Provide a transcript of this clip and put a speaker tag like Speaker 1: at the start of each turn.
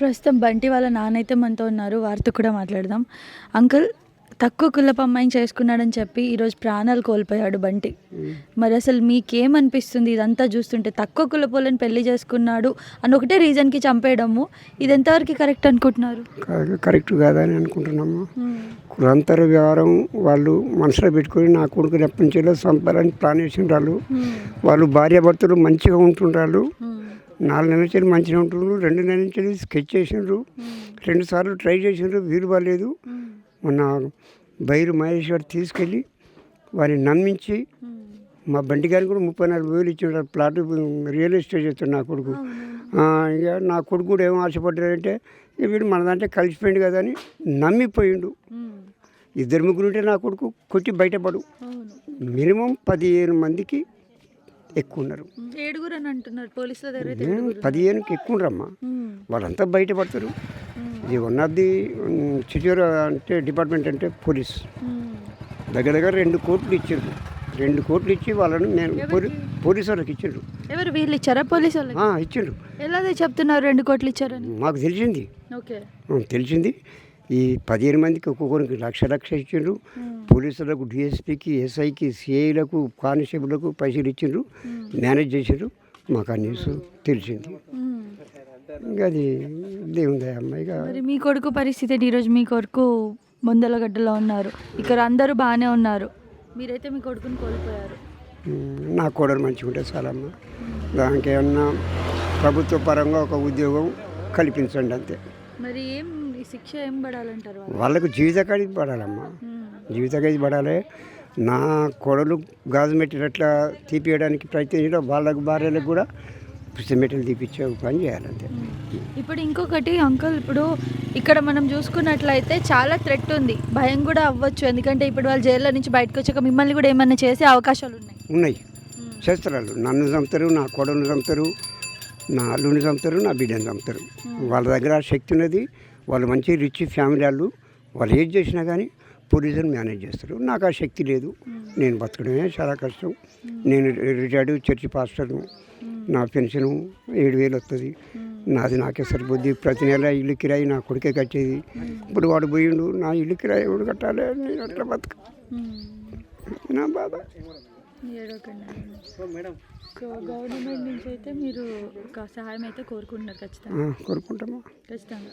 Speaker 1: ప్రస్తుతం బంటి వాళ్ళ నాన్న అయితే మనతో ఉన్నారు. వారితో కూడా మాట్లాడదాం. అంకుల్ తక్కువ కులపు అమ్మాయిని చేసుకున్నాడని చెప్పి ఈరోజు ప్రాణాలు కోల్పోయాడు బంటి. మరి అసలు మీకేమనిపిస్తుంది ఇదంతా చూస్తుంటే? తక్కువ కులపోలని పెళ్ళి చేసుకున్నాడు అని ఒకటే రీజన్కి చంపేయడము. ఇది ఎంతవరకు కరెక్ట్ అనుకుంటున్నారు?
Speaker 2: కరెక్ట్ కాదని అనుకుంటున్నాము. కులంతర వ్యవహారం వాళ్ళు మనసులో పెట్టుకొని నా కొడుకుని ఎప్పటించేలో చంపాలని ప్లాన్ చేసిండ్రు వాళ్ళు భార్యాభర్తలు మంచిగా ఉంటుండ్రు నాలుగు నెలల నుంచి మంచిగా ఉంటుండ్రు రెండు నెలల నుంచి స్కెచ్ చేసిండ్రు రెండు సార్లు ట్రై చేసిండ్రు వీలు బాగాలేదు మొన్న బైరు మహేష్ గారు తీసుకెళ్ళి వారిని నమ్మించి మా బండి గారికి కూడా ముప్పై నాలుగు వేలు ఇచ్చిండ్రు. ప్లాట్ రియల్ ఎస్టేట్ చేస్తాడు నా కొడుకు. ఇక నా కొడుకు కూడా ఏం ఆశపడ్డాడంటే వీడు మన దాంట్లో కలిసిపోయింది కదా అని నమ్మిపోయిండు. ఇద్దరు ముగ్గురు ఉంటే నా కొడుకు కొట్టి బయటపడు. మినిమం పదిహేను మందికి ఎక్కువ ఉన్నారు
Speaker 1: ఏడుగురు అని అంటున్నారు పోలీసుల దగ్గర
Speaker 2: పదిహేనుకి ఎక్కువ ఉండరమ్మా వాళ్ళంతా బయటపడతారు. ఇది వన్ ఆఫ్ ది అంటే డిపార్ట్మెంట్ అంటే పోలీస్. దగ్గర దగ్గర రెండు కోట్లు ఇచ్చారు రెండు కోట్లు ఇచ్చి వాళ్ళని నేను పోలీ పోలీసు వాళ్ళకి ఇచ్చిండ్రు.
Speaker 1: ఎవరు వీళ్ళు ఇచ్చారా పోలీసు వాళ్ళకి?
Speaker 2: ఆ, ఇచ్చిండ్రు.
Speaker 1: ఎలా చెప్తున్నారు రెండు కోట్లు ఇచ్చారని?
Speaker 2: మాకు తెలిసింది. తెలిసింది. ఈ పదిహేను మందికి ఒక్కొక్కరికి లక్ష లక్ష ఇచ్చిండ్రు. పోలీసులకు డిఎస్పీకి ఎస్ఐకి సిఐలకు కానిస్టేబుల్లకు పైసలు ఇచ్చిండ్రు. మేనేజ్ చేసిండ్రు. మాకు ఆ న్యూస్ తెలిసింది. ఇంకా అది దేవుంది అమ్మాయిగా
Speaker 1: మరి మీ కొడుకు పరిస్థితి ఏంటి? ఈరోజు మీ కొడుకు బొందలగడ్డలో ఉన్నారు. ఇక్కడ అందరూ బాగానే ఉన్నారు. మీరైతే మీ కొడుకుని కోల్పోయారు.
Speaker 2: నా కోడలు మంచిగా ఉంటే చాలమ్మా. దానికి ఏమన్నా ప్రభుత్వ పరంగా ఒక ఉద్యోగం కల్పించండి అంతే.
Speaker 1: మరి ఏం శిక్ష ఏం పడాలంటారు వాళ్ళు?
Speaker 2: వాళ్ళకు జీవిత ఖైదు పడాలమ్మా. జీవిత ఖైదు పడాలి. నా కోడలు గాజు మెట్టినట్లా తీపియడానికి ప్రయత్నించడం వాళ్ళకు భార్యలకు కూడా మెట్టలు తీపిచ్చే పని చేయాలంతే.
Speaker 1: ఇప్పుడు ఇంకొకటి అంకుల్ ఇప్పుడు ఇక్కడ మనం చూసుకున్నట్లయితే చాలా థ్రెట్ ఉంది. భయం కూడా అవ్వచ్చు. ఎందుకంటే ఇప్పుడు వాళ్ళు జైల్లో నుంచి బయటకు వచ్చాక మిమ్మల్ని కూడా ఏమన్నా చేసే అవకాశాలు ఉన్నాయి.
Speaker 2: ఉన్నాయి. చేస్తారు నన్ను చంపుతారు నా కోడలను చంపుతారు నా అల్లుని చంపుతారు నా బిడ్డను చంపుతారు. వాళ్ళ దగ్గర శక్తి ఉన్నది. వాళ్ళు మంచి రిచ్ ఫ్యామిలీ వాళ్ళు వాళ్ళు ఏది చేసినా కానీ పోలీసులు మేనేజ్ చేస్తారు. నాకు ఆ శక్తి లేదు. నేను బతకడమే చాలా కష్టం. నేను రిటైర్డ్ చర్చి పాస్టర్ను. నా పెన్షన్ ఏడు వేలు వస్తుంది నాది నాకే సరిపోద్ది. ప్రతి నెల ఇల్లు కిరాయి నా కొడుకే కట్టేది. ఇప్పుడు వాడు పోయిండు నా ఇల్లు కిరాయి ఎవడు కట్టాలి? నేను అట్లా బతక? నా బాధ.
Speaker 1: సో గవర్నమెంట్ నుంచి అయితే మీరు ఒక సహాయం అయితే కోరుకుంటున్నారు ఖచ్చితంగా.
Speaker 2: కోరుకుంటామా.
Speaker 1: ఖచ్చితంగా.